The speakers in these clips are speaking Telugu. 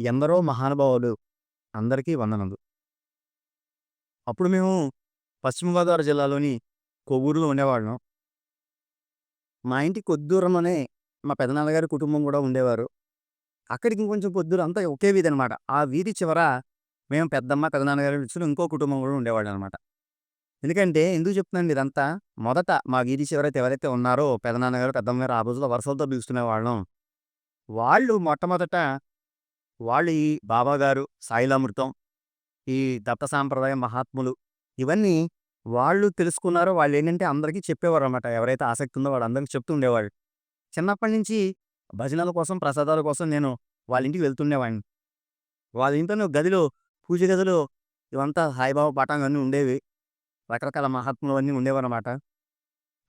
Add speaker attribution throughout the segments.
Speaker 1: ఎందరో మహానుభావులు అందరికీ వందనములు. అప్పుడు మేము పశ్చిమ గోదావరి జిల్లాలోని కొవ్వూరులో ఉండేవాళ్ళం. మా ఇంటి కొద్ది దూరంలోనే మా పెదనాన్నగారి కుటుంబం కూడా ఉండేవారు. అక్కడికి ఇంకొంచెం కొద్ది అంతా ఒకే వీధి అనమాట. ఆ వీధి చివర మేము పెద్దమ్మ, పెదనాన్నగారి విడిచిన ఇంకో కుటుంబం కూడా ఉండేవాళ్ళనమాట. ఎందుకంటే ఎందుకు చెప్తున్నాను ఇదంతా, మొదట మా వీధి చివరైతే ఎవరైతే ఉన్నారో పెదనాన్నగారు, పెద్దమ్మగారు ఆ రోజుల్లో వరుసలతో పిలుచుకునేవాళ్ళం. వాళ్ళు మొట్టమొదట వాళ్ళు ఈ బాబాగారు, సాయిలామృతం, ఈ దత్త సాంప్రదాయ మహాత్ములు ఇవన్నీ వాళ్ళు తెలుసుకున్నారో వాళ్ళు ఏంటంటే అందరికీ చెప్పేవారు అనమాట ఎవరైతే ఆసక్తి ఉందో వాళ్ళందరికీ చెప్తూ ఉండేవాళ్ళు. చిన్నప్పటి నుంచి భజనల కోసం, ప్రసాదాల కోసం నేను వాళ్ళ ఇంటికి వెళ్తుండేవాడిని. వాళ్ళ ఇంట్లో గదిలో పూజ గదిలో ఇవంతా సాయిబాబా పాఠం అన్నీ ఉండేవి. రకరకాల మహాత్ములు అన్నీ ఉండేవన్నమాట.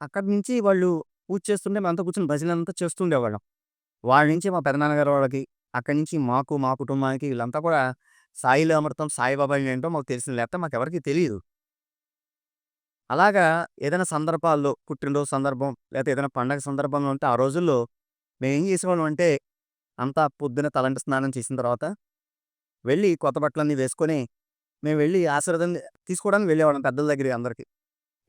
Speaker 1: అక్కడి నుంచి వాళ్ళు పూజ చేస్తుంటే మేమంతా కూర్చొని భజనలంతా చేస్తూ వాళ్ళ నుంచి మా పెదనాన్నగారు వాళ్ళకి, అక్కడి నుంచి మాకు, మా కుటుంబానికి వీళ్ళంతా కూడా సాయిలో అమృతం, సాయిబాబా ఏంటో మాకు తెలిసిన లేకపోతే ఎవరికీ తెలియదు అలాగా ఏదైనా సందర్భాల్లో పుట్టినరోజు సందర్భం, లేకపోతే ఏదైనా పండగ సందర్భంలో ఉంటే ఆ రోజుల్లో మేమేం చేసేవాళ్ళం అంటే, అంతా పొద్దున తలంటి స్నానం చేసిన తర్వాత వెళ్ళి కొత్త బట్టలన్నీ వేసుకొని, మేము వెళ్ళి ఆశీర్వాదం తీసుకోవడానికి వెళ్ళేవాళ్ళం పెద్దల దగ్గరికి అందరికీ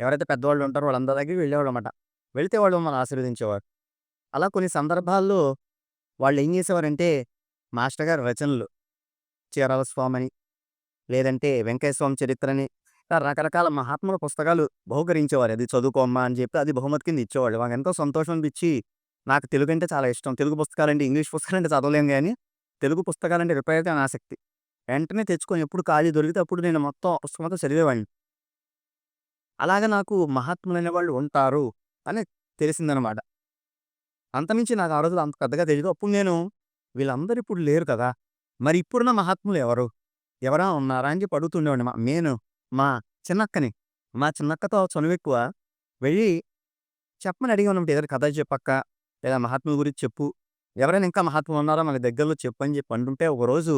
Speaker 1: ఎవరైతే పెద్దవాళ్ళు ఉంటారో వాళ్ళందరి దగ్గరికి వెళ్ళేవాళ్ళనమాట. వెళితే వాళ్ళు మమ్మల్ని ఆశీర్వదించేవారు. అలా కొన్ని సందర్భాల్లో వాళ్ళు ఏం చేసేవారంటే, మాస్టర్ గారి రచనలు, చీరాల స్వామిని లేదంటే వెంకయ్య స్వామి చరిత్రని, ఇలా రకరకాల మహాత్ముల పుస్తకాలు బహుకరించేవారు అది చదువుకోమ్మా అని చెప్పి అది బహుమతి కింద ఇచ్చేవాళ్ళు. ఎంతో సంతోషం అనిపించి, నాకు తెలుగు అంటే చాలా ఇష్టం. తెలుగు పుస్తకాలంటే ఇంగ్లీష్ పుస్తకాలంటే చదవలేం కానీ తెలుగు పుస్తకాలంటే విపరీతమైన ఆసక్తి. వెంటనే తెచ్చుకొని ఎప్పుడు ఖాళీ దొరికితే అప్పుడు నేను మొత్తం ఆ పుస్తకం చదివేవాడిని. అలాగా నాకు మహాత్ములైన వాళ్ళు ఉంటారు అని తెలిసిందనమాట. అంతమించి నాకు ఆ రోజులు అంత పెద్దగా తెలియదు అప్పుడు నేను వీళ్ళందరూ ఇప్పుడు లేరు కదా! మరి ఇప్పుడున్న మహాత్ములు ఎవరు? ఎవరా ఉన్నారా? అని చెప్పి అడుగుతుండేవాడిని. మా నేను మా చిన్నక్కని. మా చిన్నక్కతో చనువెక్కువ. వెళ్ళి చెప్పమని అడిగేవాడినమాట. ఏదైనా కథ చెప్పక్క, లేదా మహాత్ముల గురించి చెప్పు. ఎవరైనా ఇంకా మహాత్ములు ఉన్నారో మన దగ్గరలో చెప్పు అని చెప్పి అంటుంటే ఒకరోజు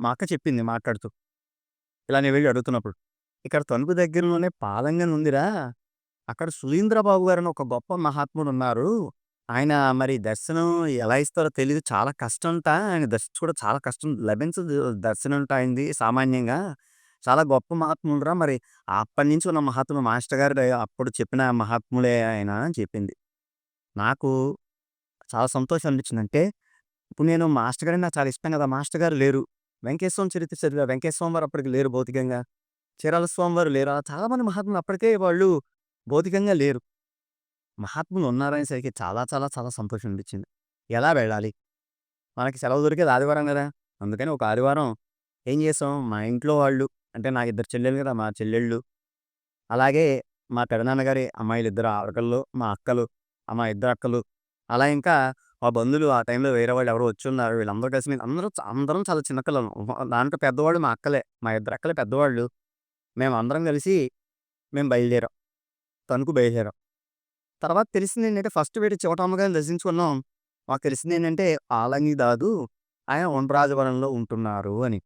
Speaker 1: మా అక్క చెప్పింది మాట్లాడుతూ. ఇలా నేను వెళ్ళి అడుగుతున్నప్పుడు. ఇక్కడ తణుకు దగ్గరలోనే పాలంగన్ ఉందిరా. అక్కడ సుధీంద్రబాబు గారని ఒక గొప్ప మహాత్ముడున్నారు. ఆయన మరి దర్శనం ఎలా ఇస్తారో తెలీదు. చాలా కష్టంట. ఆయన దర్శనం కూడా చాలా కష్టం. లభించదు దర్శనంట ఆయనది సామాన్యంగా. చాలా గొప్ప మహాత్ములురా మరి అప్పటినుంచి ఉన్న మహాత్ములు మాస్టర్ గారు అప్పుడు చెప్పిన మహాత్ములే ఆయన అని చెప్పింది. నాకు చాలా సంతోషం అనిపించింది. అంటే ఇప్పుడు నేను మాస్టర్ గారంటే నాకు చాలా ఇష్టం కదా! మాస్టర్ గారు లేరు. వెంకటేశ్వర స్వామి చరిత్ర చదివా. వెంకటేశ్వర స్వామి వారు అప్పటికి లేరు భౌతికంగా. చీరాల స్వామి వారు లేరు. అలా చాలామంది మహాత్ములు అప్పటికే వాళ్ళు భౌతికంగా లేరు. మహాత్ములు ఉన్నారనేసరికి చాలా చాలా చాలా సంతోషం అనిపించింది. ఎలా వెళ్ళాలి? మనకి సెలవు దొరికేది ఆదివారం కదా! అందుకని ఒక ఆదివారం ఏం చేసాం, మా ఇంట్లో వాళ్ళు అంటే నాకు ఇద్దరు చెల్లెలు కదా! మా చెల్లెళ్ళు, అలాగే మా పెదనాన్నగారి అమ్మాయిలిద్దరు ఆడపిల్లలు, మా అక్కలు, మా ఇద్దరు అక్కలు, అలా ఇంకా మా బంధువులు ఆ టైంలో వేరే వాళ్ళు ఎవరో వచ్చున్నారు. వీళ్ళందరూ కలిసి మేము అందరూ అందరం చాలా చిన్న దాంట్లో పెద్దవాళ్ళు మా అక్కలే. మా ఇద్దరు అక్కలే పెద్దవాళ్ళు. మేము అందరం కలిసి మేము బయలుదేరాం. తణుకు బయలుదేరాం. తర్వాత తెలిసింది ఏంటంటే ఫస్ట్ వెళ్ళి చివటమ్మ గారిని దర్శించుకున్నాం. మాకు తెలిసింది ఏంటంటే ఆలంగి దాదు ఆయన ఉండ్రాజవరంలో ఉంటున్నారు అని.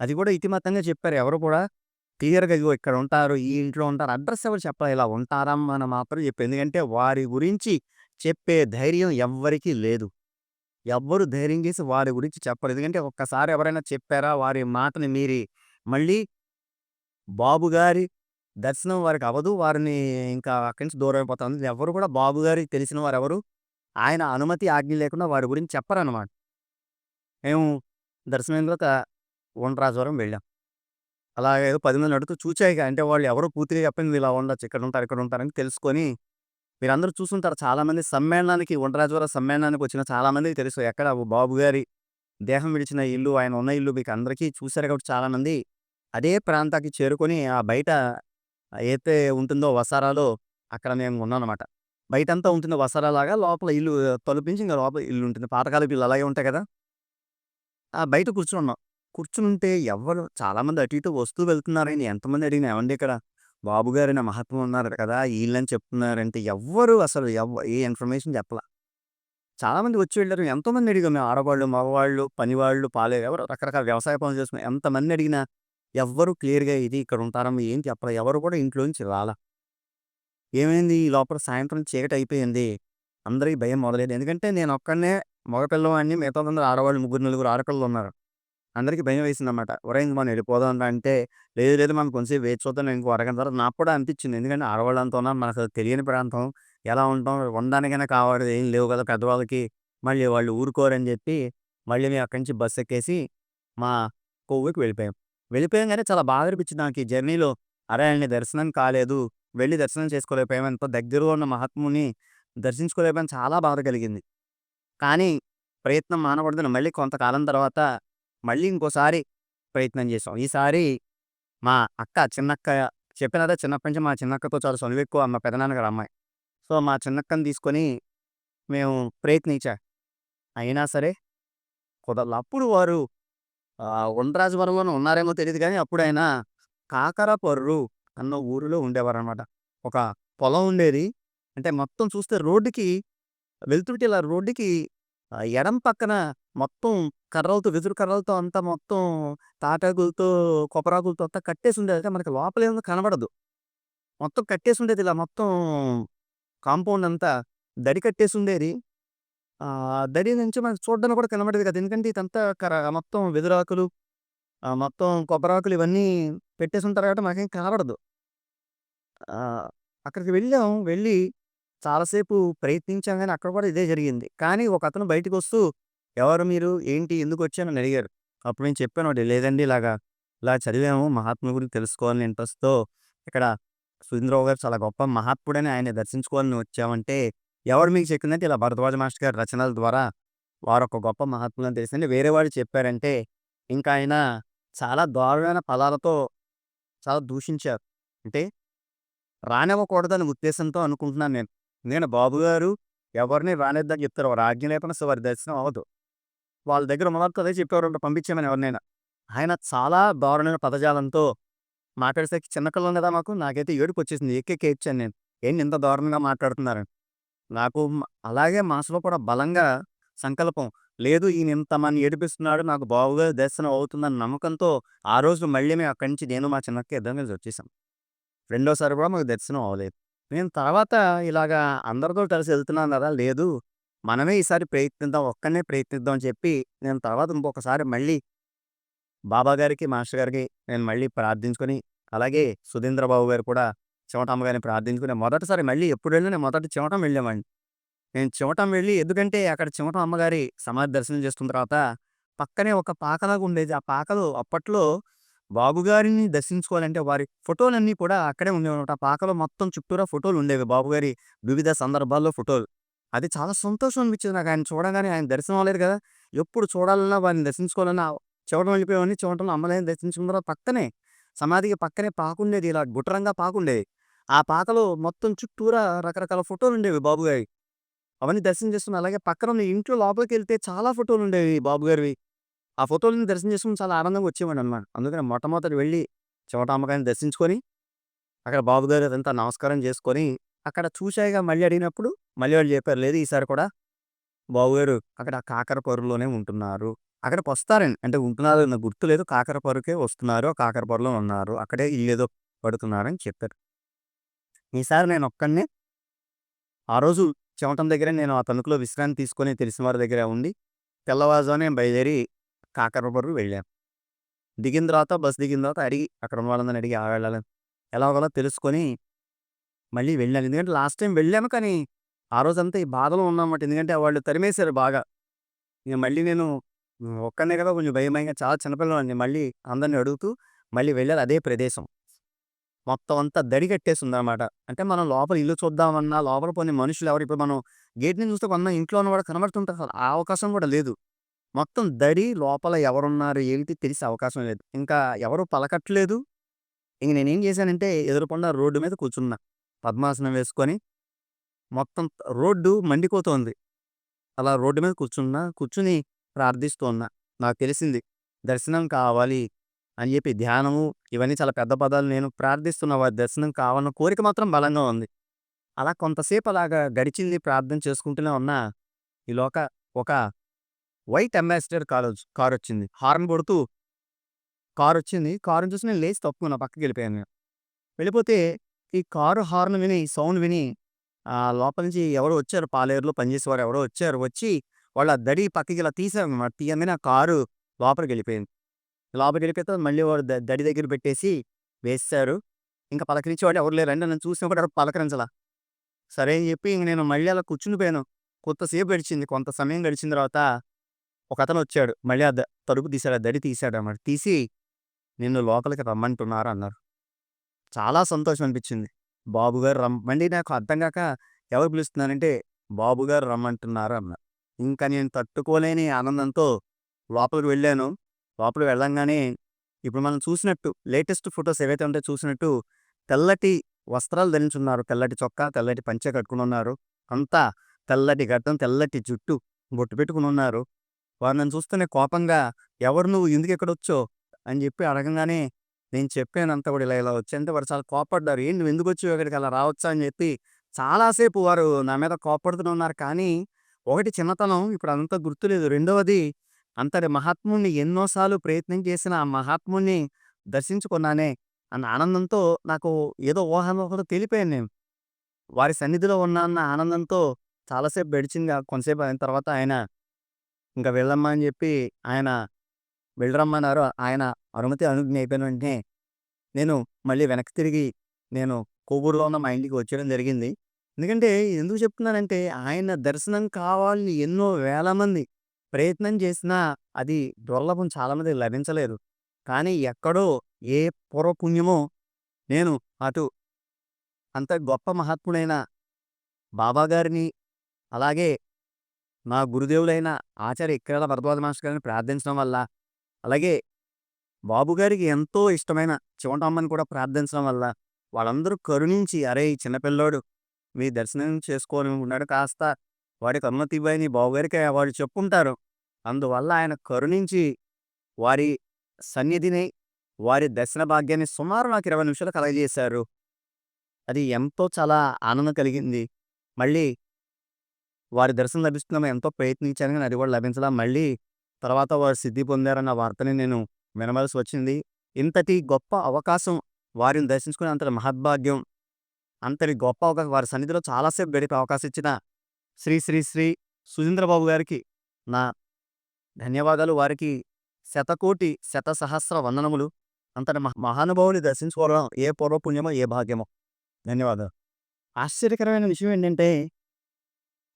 Speaker 1: అది కూడా ఇతిమత్తంగా చెప్పారు. ఎవరు కూడా క్లియర్‌గా ఇదిగో ఇక్కడ ఉంటారు, ఈ ఇంట్లో ఉంటారు. అడ్రెస్ ఎవరు చెప్పలేదు. ఇలా ఉంటారమ్మా అని మాత్రం చెప్పారు. ఎందుకంటే వారి గురించి చెప్పే ధైర్యం ఎవ్వరికీ లేదు. ఎవ్వరు ధైర్యం చేసి వారి గురించి చెప్పరు. ఎందుకంటే ఒక్కసారి ఎవరైనా చెప్పారా వారి మాటని మీరి మళ్ళీ బాబుగారి దర్శనం వారికి అవ్వదు. వారిని ఇంకా అక్కడి నుంచి దూరం అయిపోతుంది ఎవరు కూడా బాబు గారికి తెలిసిన వారెవరు ఆయన అనుమతి, ఆజ్ఞ లేకుండా వారి గురించి చెప్పరన్నమాట మేము దర్శనం తర్వాత ఉండ్రాజవరం వెళ్ళాం. అలాగే ఏదో 10 అడుగుతూ చూచాయిగా అంటే వాళ్ళు ఎవరో పూర్తిగా చెప్పింది ఇలా ఉండొచ్చు, ఇక్కడ ఉంటారు, ఇక్కడ ఉంటారని తెలుసుకొని మీరందరూ చూస్తుంటారు చాలామంది సమ్మేళనానికి ఉండ్రాజవరం సమ్మేళనానికి వచ్చిన చాలామంది తెలుసు. ఎక్కడ బాబు గారి దేహం విడిచిన ఇల్లు, ఆయన ఉన్న ఇల్లు మీకు అందరికీ చూశారు కాబట్టి చాలామంది అదే ప్రాంతానికి చేరుకొని ఆ బయట అయితే ఉంటుందో వసారాలో అక్కడ మేము ఉన్నామనమాట. బయటంతా ఉంటుంది వసారాలాగా లోపల ఇల్లు తలుపించి ఇంకా లోపల ఇల్లు ఉంటుంది. పాతకాలపు ఇల్లు అలాగే ఉంటాయి కదా! ఆ బయట కూర్చున్నాం. కూర్చునుంటే ఎవ్వరు చాలామంది అటు ఇటు వస్తూ వెళ్తున్నారని ఎంతమంది అడిగినా ఏమండి ఇక్కడ బాబుగారు నా మహత్వం ఉన్నారు కదా! వీళ్ళని చెప్తున్నారంటే ఎవ్వరు అసలు ఎవ్వ ఏ ఇన్ఫర్మేషన్ చెప్పలా. చాలామంది వచ్చి వెళ్ళారు ఎంతోమంది అడిగాం మేము ఆడవాళ్ళు, మగవాళ్ళు, పనివాళ్ళు, పాలేరు ఎవరు రకరకాల వ్యవసాయ పనులు చేసుకునే ఎంతమంది అడిగినా ఎవ్వరు క్లియర్‌గా ఇది ఇక్కడ ఉంటారమ్మ ఏం అప్పుడు ఎవరు కూడా ఇంట్లోంచి రాలా. ఏమైంది ఈ లోపల సాయంత్రం చీకటి అయిపోయింది. అందరికీ భయం మొదలేదు ఎందుకంటే నేను ఒక్కడినే మగపిల్లవాడిని పిల్లవాడిని. మిగతాదందరూ ఆడవాళ్ళు ముగ్గురు, నలుగురు ఆడపిల్లలు ఉన్నారు. అందరికీ భయం వేసిందన్నమాట ఒరేయ్! మనం వెళ్ళిపోదాం అంటే, లేదు లేదు మనం కొంచెం వేచి చూద్దాం ఇంకో అరగంట తర్వాత నాకు కూడా అనిపించింది. ఎందుకంటే ఆడవాళ్ళంతా ఉన్నాం. మనకు తెలియని ప్రాంతం. ఎలా ఉంటాం? ఉండడానికైనా కావాలి ఏం లేవు కదా పెద్దవాళ్ళకి. మళ్ళీ వాళ్ళు ఊరుకోరని చెప్పి, మళ్ళీ మేము అక్కడి నుంచి బస్సు ఎక్కేసి, మా కొవ్వుకి వెళ్ళిపోయాం. వెళ్ళిపోయాంగానే చాలా బాధ అనిపించింది నాకు ఈ జర్నీలో. అరే! ఆయన్ని దర్శనం కాలేదు. వెళ్ళి దర్శనం చేసుకోలేకపోయామని ఎంతో దగ్గరలో ఉన్న మహాత్ముని దర్శించుకోలేకపోయాను చాలా బాధ కలిగింది. కానీ ప్రయత్నం మానకూడదని మళ్ళీ కొంతకాలం తర్వాత మళ్ళీ ఇంకోసారి ప్రయత్నం చేసాం. ఈసారి మా అక్క, చిన్నక్క చెప్పినదే చిన్నప్పటి నుంచి మా చిన్నక్కతో చాలా చనువెక్కువ మా పెదనాన్నగారు అమ్మాయి. సో, మా చిన్నక్కని తీసుకొని మేము ప్రయత్నించా. అయినా సరే కుదరలు అప్పుడు వారు ఉండ్రాజవరంలోనే ఉన్నారేమో తెలియదు కానీ అప్పుడు ఆయన కాకరపర్రు అన్న ఊరిలో ఉండేవారనమాట. ఒక పొలం ఉండేది. అంటే మొత్తం చూస్తే రోడ్డుకి వెళ్తుంటే ఇలా రోడ్డుకి ఎడం పక్కన మొత్తం కర్రలతో, వెదురు కర్రలతో అంతా మొత్తం తాటాకులతో, కొబ్బరాకులతో అంతా కట్టేసుండేది. అంటే మనకి లోపలేముందో కనబడదు. మొత్తం కట్టేసి ఉండేది ఇలా మొత్తం కాంపౌండ్ అంతా దడి కట్టేసి ఉండేది దరి నుంచి మనకు చూడడానికి కూడా కనబడేది కదా ఎందుకంటే ఇదంతా కర మొత్తం వెదురాకులు, మొత్తం కొబ్బరాకులు ఇవన్నీ పెట్టేసి ఉంటారు కాబట్టి మనకేం కనబడదు. అక్కడికి వెళ్ళాం. వెళ్ళి చాలాసేపు ప్రయత్నించాం కానీ అక్కడ కూడా ఇదే జరిగింది. కానీ ఒకతను బయటికొస్తూ, "ఎవరు మీరు? ఏంటి? ఎందుకు వచ్చానని అడిగారు. అప్పుడు నేను చెప్పాను ఒకటి, "లేదండి ఇలాగా ఇలా చదివాము. మహాత్ముల గురించి తెలుసుకోవాలని ఇంట్రెస్ట్‌తో ఇక్కడ సుధీంద్రబాబు గారు చాలా గొప్ప మహాత్ముడని ఆయన దర్శించుకోవాలని వచ్చామంటే, ఎవరు మీకు చెప్పిందంటే ఇలా భరద్వాజ మాస్టర్ గారి రచనల ద్వారా వారొక గొప్ప మహాత్ములను తెలిసింది. వేరే వాళ్ళు చెప్పారంటే" ఇంకా ఆయన చాలా దారుణమైన పదాలతో చాలా దూషించారు. అంటే రానివ్వకూడదని ఉద్దేశంతో అనుకుంటున్నాను నేను. నేను బాబుగారు ఎవరిని రానిద్దని చెప్తారు. వారు ఆజ్ఞ లేకుండా వారి దర్శనం అవ్వదు. వాళ్ళ దగ్గర మొదట్లో అదే చెప్పేవారు పంపించామని ఎవరినైనా. ఆయన చాలా దారుణమైన పదజాలంతో మాట్లాడేసరికి చిన్న కదా మాకు. నాకైతే ఏడుపొచ్చేసింది. ఎక్కే ఏడ్చాను నేను. ఏంటి ఇంత దారుణంగా మాట్లాడుతున్నారని. నాకు అలాగే మనసులో కూడా బలంగా సంకల్పం. లేదు ఈయన ఇంత మన ఏడిపిస్తున్నాడు. నాకు బాబుగారి దర్శనం అవుతుందన్న నమ్మకంతో ఆ రోజు మళ్ళీ మేము అక్కడి నుంచి నేను మా చిన్నక్క ఇద్దరం కలిసి వచ్చేసాం. రెండోసారి కూడా మాకు దర్శనం అవ్వలేదు. నేను తర్వాత ఇలాగా అందరితో కలిసి వెళ్తున్నాను కదా! లేదు మనమే ఈసారి ప్రయత్నిద్దాం. ఒక్కడినే ప్రయత్నిద్దాం అని చెప్పి నేను తర్వాత ఇంకొకసారి మళ్ళీ బాబా గారికి, మాస్టర్ గారికి నేను మళ్ళీ ప్రార్థించుకొని, అలాగే సుధీంద్రబాబు గారు కూడా చివటమ్మ గారిని ప్రార్థించుకొని మొదటిసారి మళ్ళీ ఎప్పుడు వెళ్ళినా నేను మొదట చివటం వెళ్ళేవాడిని. నేను చివటం వెళ్ళి ఎందుకంటే అక్కడ చివటం అమ్మగారి సమాధి దర్శనం చేసుకున్న తర్వాత పక్కనే ఒక పాకలాగా ఉండేది. ఆ పాకలో అప్పట్లో బాబుగారిని దర్శించుకోవాలంటే వారి ఫోటోలన్నీ కూడా అక్కడే ఉండేవన్నమాట. ఆ పాకలో మొత్తం చుట్టూరా ఫోటోలు ఉండేవి. బాబుగారి వివిధ సందర్భాల్లో ఫోటోలు. అది చాలా సంతోషం అనిపించింది నాకు. ఆయన చూడగానే ఆయన దర్శనం అవ్వలేదు కదా! ఎప్పుడు చూడాలన్నా వారిని దర్శించుకోవాలన్నా చివటం వెళ్ళిపోయేవాడిని. చివటంలో అమ్మలేని దర్శించుకున్న తర్వాత పక్కనే సమాధికి పక్కనే పాకుండేది. ఇలా గుట్రంగా పాకుండేది. ఆ పాకలో మొత్తం చుట్టూరా రకరకాల ఫోటోలు ఉండేవి బాబుగారివి. అవన్నీ దర్శనం చేసుకుని అలాగే పక్కన ఉన్న ఇంట్లో లోపలికెళ్తే చాలా ఫోటోలు ఉండేవి బాబుగారివి. ఆ ఫోటోలని దర్శనం చేసుకొని చాలా ఆనందంగా వచ్చేవాడిననమాట. అందుకని మొట్టమొదట వెళ్ళి చివట అమ్మగారిని దర్శించుకొని, అక్కడ బాబుగారు అదంతా నమస్కారం చేసుకొని, అక్కడ చూశాయిగా మళ్ళీ అడిగినప్పుడు మళ్ళీ వాళ్ళు చెప్పారు, "లేదు ఈసారి కూడా బాబుగారు అక్కడ కాకరపొరలోనే ఉంటున్నారు. అక్కడికి వస్తారండి. అంటే ఉంటున్నారో నాకు గుర్తులేదు. కాకరపొరకే వస్తున్నారు. కాకరపొరలో ఉన్నారు. అక్కడే ఇల్లేదో కడుతున్నారని" చెప్పారు. ఈసారి నేను ఒక్కడినే ఆ రోజు చెమటం దగ్గరే నేను ఆ తణుకులో విశ్రాంతి తీసుకొని తెలిసిన వారి దగ్గర ఉండి, తెల్లవారుజామునే బయలుదేరి కాకరపొర్రు వెళ్ళాను. దిగిన తర్వాత బస్ దిగిన తర్వాత అడిగి అక్కడ ఉన్న వాళ్ళందరిని అడిగి ఆ వెళ్ళాలని ఎలాగోలా తెలుసుకొని మళ్ళీ వెళ్ళాను. ఎందుకంటే లాస్ట్ టైం వెళ్ళాను కానీ, ఆ రోజంతా ఈ బాధలో ఉన్నానన్నమాట. ఎందుకంటే వాళ్ళు తరిమేశారు బాగా. ఇక మళ్ళీ నేను ఒక్కనే ఒక్కడినే కదా కొంచెం భయం చాలా చిన్నపిల్లలు మళ్ళీ అందరిని అడుగుతూ మళ్ళీ వెళ్ళాలి అదే ప్రదేశం. మొత్తం అంతా దడి కట్టేసుందనమాట. అంటే మనం లోపల ఇల్లు చూద్దామన్నా, లోపల పోయిన మనుషులు ఎవరు ఇప్పుడు మనం గేట్ నుంచి చూస్తే కొంతమంది ఇంట్లో ఉన్నవాడు కనబడుతుంటారు ఆ అవకాశం కూడా లేదు. మొత్తం దడి లోపల ఎవరున్నారు ఏంటి తెలిసే అవకాశం లేదు. ఇంకా ఎవరు పలకట్లేదు. ఇంక నేనేం చేశానంటే ఎదురుకుండా రోడ్డు మీద కూర్చున్నా. పద్మాసనం వేసుకొని మొత్తం రోడ్డు మండిపోతోంది. అలా రోడ్డు మీద కూర్చున్నా. కూర్చుని ప్రార్థిస్తూ ఉన్నా. నాకు తెలిసింది దర్శనం కావాలి అని చెప్పి ధ్యానము ఇవన్నీ చాలా పెద్ద పదాలు. నేను ప్రార్థిస్తున్న వారి దర్శనం కావాలన్న కోరిక మాత్రం బలంగా ఉంది. అలా కొంతసేపు అలాగా గడిచింది ప్రార్థన చేసుకుంటూనే ఉన్నా. ఈలోక ఒక వైట్ అంబాసిడర్ కారు కారు వచ్చింది హార్న్ కొడుతూ కారొచ్చింది. కారుని చూసి నేను లేచి తప్పుకున్నా. పక్కకెళ్ళిపోయాను నేను. వెళ్ళిపోతే ఈ కారు హార్న్ విని, సౌండ్ విని లోపల నుంచి ఎవరో వచ్చారు. పాలేరులో పనిచేసేవారు ఎవరో వచ్చారు. వచ్చి వాళ్ళ దడి పక్కకి ఇలా తీశారనమాట. తీయంగానే ఆ కారు లోపలికెళ్ళిపోయింది. లోపలికి వెళ్ళిపోతే మళ్ళీ వాడు ద దడి దగ్గర పెట్టేసి వేసేశారు. ఇంకా పలకరించేవాడు ఎవరు లేరండి. నన్ను చూసినప్పుడు కూడా ఎవరు పలకరించలా. సరే అని చెప్పి ఇంక నేను మళ్ళీ అలా కూర్చునిపోయాను కొంతసేపు గడిచింది. కొంత సమయం గడిచిన తర్వాత ఒకతను వచ్చాడు. మళ్ళీ ఆ ద తలుపు తీశాడు. ఆ దడి తీశాడన్నమాట. తీసి నిన్ను లోపలికి రమ్మంటున్నారు అన్నారు. చాలా సంతోషం అనిపించింది. బాబుగారు రమ్ మళ్ళీ నాకు అర్థం కాక ఎవరు పిలుస్తున్నారంటే బాబుగారు రమ్మంటున్నారు అన్నారు. ఇంకా నేను తట్టుకోలేని ఆనందంతో లోపలికి వెళ్ళాను. లోపల వెళ్ళంగానే ఇప్పుడు మనం చూసినట్టు లేటెస్ట్ ఫొటోస్ ఏవైతే ఉంటాయో చూసినట్టు తెల్లటి వస్త్రాలు ధరించున్నారు. తెల్లటి చొక్కా, తెల్లటి పంచె కట్టుకొని ఉన్నారు. అంతా తెల్లటి గడ్డం, తెల్లటి జుట్టు, బొట్టు పెట్టుకుని ఉన్నారు. వారు నన్ను చూస్తేనే కోపంగా ఎవరు నువ్వు? ఎందుకు ఇక్కడొచ్చావు? అని చెప్పి అడగంగానే నేను చెప్పానంతా కూడా ఇలా ఇలా వచ్చానంటే వారు చాలా కోపడ్డారు. ఏంటి నువ్వు ఎందుకు వచ్చావు ఇక్కడికి అలా రావచ్చా? అని చెప్పి చాలాసేపు వారు నా మీద కోపడుతూనే ఉన్నారు. కానీ ఒకటి చిన్నతనం ఇప్పుడు అంత గుర్తులేదు. రెండవది అంతటి మహాత్ముణ్ణి ఎన్నోసార్లు ప్రయత్నం చేసిన ఆ మహాత్ముడిని దర్శించుకున్నానే అన్న ఆనందంతో నాకు ఏదో ఊహాలోహంలో తెలిపాను నేను. వారి సన్నిధిలో ఉన్నానన్న ఆనందంతో చాలాసేపు గడిచింది. కొంతసేపు అయిన తర్వాత ఆయన ఇంకా వెళ్ళమ్మా అని చెప్పి ఆయన వెళ్ళరమ్మన్నారు. ఆయన అనుమతి అనుజ్ఞ అయిపోయిన వెంటనే నేను మళ్ళీ వెనక్కి తిరిగి నేను కొవ్వూరులో ఉన్న మా ఇంటికి వచ్చేయడం జరిగింది. ఎందుకంటే ఎందుకు చెప్తున్నానంటే ఆయన దర్శనం కావాలని ఎన్నో వేల మంది ప్రయత్నం చేసినా అది దుర్లభం చాలామంది లభించలేదు. కానీ ఎక్కడో ఏ పూర్వపుణ్యమో నేను అటు అంత గొప్ప మహాత్ముడైన బాబాగారిని అలాగే నా గురుదేవులైన ఆచార్య ఇక్రాల భరద్వాజ మాస్టర్ గారిని ప్రార్థించడం వల్ల అలాగే బాబుగారికి ఎంతో ఇష్టమైన చివటమ్మని కూడా ప్రార్థించడం వల్ల వాళ్ళందరూ కరుణించి అరే ఈ చిన్నపిల్లోడు మీ దర్శనం చేసుకోని ఉన్నాడు కాస్త వారికి అనుమతి ఇవ్వని బాబుగారికి వాడు చెప్పుంటారు. అందువల్ల ఆయన కరుణించి వారి సన్నిధిని, వారి దర్శన భాగ్యాన్ని సుమారు నాకు 20 నిమిషాలు కలగజేశారు. అది ఎంతో చాలా ఆనందం కలిగింది. మళ్ళీ వారి దర్శనం లభిస్తుందని ఎంతో ప్రయత్నించాను కానీ అది కూడా లభించలా. మళ్ళీ తర్వాత వారు సిద్ధి పొందారన్న వార్తని నేను వినవలసి వచ్చింది. ఇంతటి గొప్ప అవకాశం వారిని దర్శించుకునే అంతటి మహద్భాగ్యం, అంతటి గొప్ప అవకాశం వారి సన్నిధిలో చాలాసేపు గడిపే అవకాశం ఇచ్చిన శ్రీ శ్రీ శ్రీ సుధీంద్రబాబు గారికి నా ధన్యవాదాలు. వారికి శతకోటి శతసహస్ర వందనములు. అంతటి మహానుభావుని దర్శించుకోవడం ఏ పూర్వపుణ్యమో, ఏ భాగ్యమో. ధన్యవాదాలు. ఆశ్చర్యకరమైన విషయం ఏంటంటే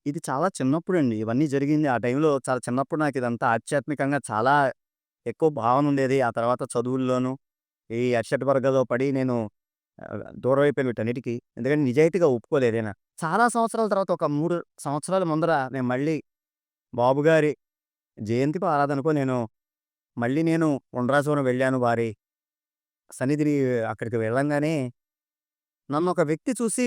Speaker 1: ఇది చాలా చిన్నప్పుడండి. ఇవన్నీ జరిగింది. ఆ టైంలో చాలా చిన్నప్పుడు నాకు ఇదంతా ఆధ్యాత్మికంగా చాలా ఎక్కువ భావన ఉండేది. ఆ తర్వాత చదువుల్లోనూ ఈ అర్షట్ వర్గలో పడి నేను దూరం అయిపోయాను వీటన్నిటికి. ఎందుకంటే నిజాయితీగా ఒప్పుకోలేదు చాలా సంవత్సరాల తర్వాత ఒక మూడు సంవత్సరాల ముందర నేను మళ్ళీ బాబుగారి జయంతి ఆరాధనకు నేను మళ్ళీ నేను ఉండ్రాజవరం వెళ్ళాను. వారి సన్నిధిని అక్కడికి వెళ్ళంగానే నన్ను ఒక వ్యక్తి చూసి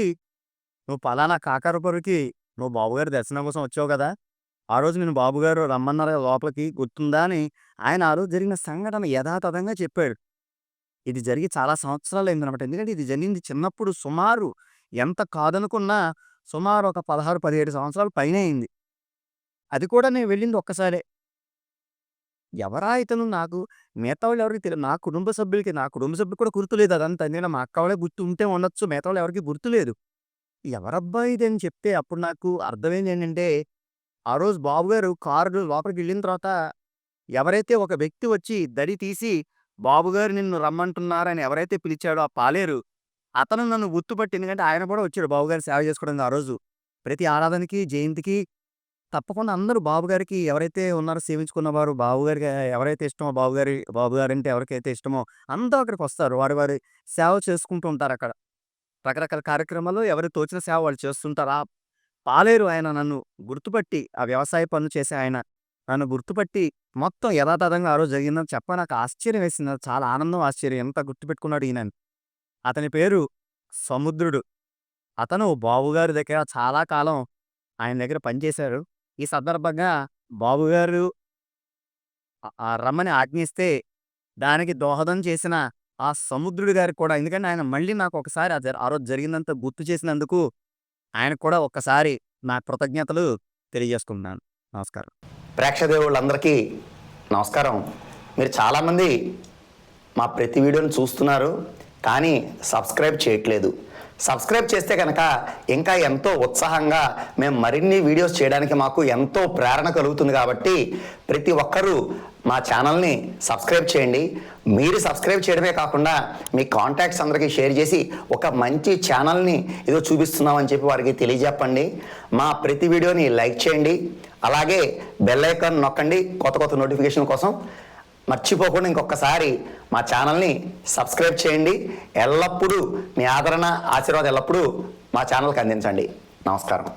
Speaker 1: "నువ్వు పలానా కాకరపురికి నువ్వు బాబుగారి దర్శనం కోసం వచ్చావు కదా! ఆ రోజు నేను బాబుగారు రమ్మన్నారు లోపలికి గుర్తుందా?" అని ఆయన ఆ రోజు జరిగిన సంఘటన యథాతథంగా చెప్పాడు. ఇది జరిగి చాలా సంవత్సరాలయిందనమాట. ఎందుకంటే ఇది జరిగింది చిన్నప్పుడు సుమారు ఎంత కాదనుకున్నా సుమారు ఒక 16, 17 సంవత్సరాల పైనే అయింది. అది కూడా నేను వెళ్ళింది ఒక్కసారే. ఎవరా ఇతను నాకు మిగతా వాళ్ళు ఎవరికీ తెలియదు నా కుటుంబ సభ్యులకి నా కుటుంబ సభ్యులకు కూడా గుర్తులేదు అదంతా. నేను మా అక్క వాళ్ళే గుర్తు ఉంటే ఉండొచ్చు. మిగతా వాళ్ళు గుర్తు గుర్తులేదు. ఎవరబ్బా ఇది అని చెప్తే అప్పుడు నాకు అర్థమైంది ఏంటంటే ఆ రోజు బాబుగారు కారు లోపలికి వెళ్ళిన తర్వాత ఎవరైతే ఒక వ్యక్తి వచ్చి దడి తీసి బాబుగారు నిన్ను రమ్మంటున్నారని ఎవరైతే పిలిచాడో ఆ పాలేరు అతను నన్ను గుర్తుపట్టి ఎందుకంటే ఆయన కూడా వచ్చాడు బాబుగారి సేవ చేసుకోవడానికి ఆ రోజు. ప్రతి ఆరాధనకి, జయంతికి తప్పకుండా అందరూ బాబుగారికి ఎవరైతే ఉన్నారో సేవించుకున్నవారు బాబుగారికి ఎవరైతే ఇష్టమో బాబుగారి బాబుగారంటే ఎవరికైతే ఇష్టమో అందరూ అక్కడికొస్తారు. వారి వారి సేవ చేసుకుంటూ ఉంటారక్కడ. రకరకాల కార్యక్రమాల్లో ఎవరి తోచిన సేవ వాళ్ళు చేస్తుంటారు. ఆ పాలేరు ఆయన నన్ను గుర్తుపట్టి ఆ వ్యవసాయ పనులు చేసే ఆయన నన్ను గుర్తుపట్టి మొత్తం యథాతథంగా ఆ రోజు జరిగిందని చెప్ప నాకు ఆశ్చర్యం వేసింది. చాలా ఆనందం, ఆశ్చర్యం ఎంత గుర్తుపెట్టుకున్నాడు ఈయన అతని పేరు సముద్రుడు. అతను బాబుగారి దగ్గర చాలా కాలం ఆయన దగ్గర పనిచేశారు. ఈ సందర్భంగా బాబుగారు రమ్మని ఆజ్ఞిస్తే దానికి దోహదం చేసిన ఆ సముద్రుడు గారికి కూడా ఎందుకంటే ఆయన మళ్ళీ నాకు ఒకసారి ఆ రోజు జరిగిందంత గుర్తు చేసినందుకు ఆయనకు కూడా ఒక్కసారి నా కృతజ్ఞతలు తెలియజేసుకుంటున్నాను. నమస్కారం.
Speaker 2: ప్రేక్షదేవుళ్ళందరికీ నమస్కారం. మీరు చాలామంది మా ప్రతి వీడియోని చూస్తున్నారు కానీ సబ్స్క్రైబ్ చేయట్లేదు. సబ్స్క్రైబ్ చేస్తే కనుక ఇంకా ఎంతో ఉత్సాహంగా మేము మరిన్ని వీడియోస్ చేయడానికి మాకు ఎంతో ప్రేరణ కలుగుతుంది కాబట్టి ప్రతి ఒక్కరూ మా ఛానల్ని సబ్స్క్రైబ్ చేయండి. మీరు సబ్స్క్రైబ్ చేయడమే కాకుండా మీ కాంటాక్ట్స్ అందరికీ షేర్ చేసి ఒక మంచి ఛానల్ని ఏదో చూపిస్తున్నామని చెప్పి వారికి తెలియజెప్పండి. మా ప్రతి వీడియోని లైక్ చేయండి. అలాగే బెల్ ఐకాన్ నొక్కండి కొత్త కొత్త నోటిఫికేషన్ కోసం. మర్చిపోకుండా ఇంకొకసారి మా ఛానల్ని సబ్స్క్రైబ్ చేయండి. ఎల్లప్పుడూ మీ ఆదరణ ఆశీర్వాదం ఎల్లప్పుడూ మా ఛానల్కి అందించండి. నమస్కారం.